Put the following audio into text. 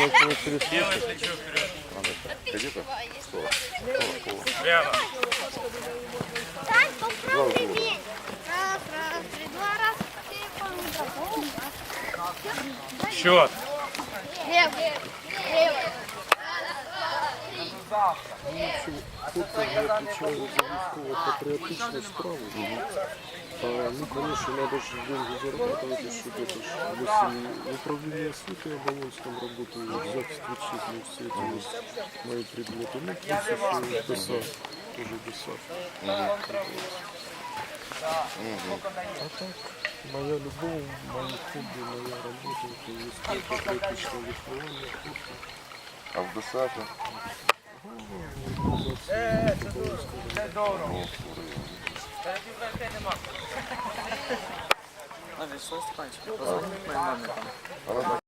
Сначала через съезд. Где-то? Рядом. Сань, попробуй мне. Раз, раз, три, два, раз. Счет. Левый. Левый Хлопці вже отвечали за військово-патріотичну справу. А, ну, конечно, надо же деньги зарабатывать, и чтобы это ж, если управление освіти Оболонском работаю, захист вітчизни, все это у нас мои предметы. Ну, плюс еще ДОСА, тоже ДОСА. А так, моя любовь, мои хобби, моя работа, это військово-патріотичне виховання, хлопці. А в ДСАФі? А, Вячеслав Степанович, позвони моей маме там.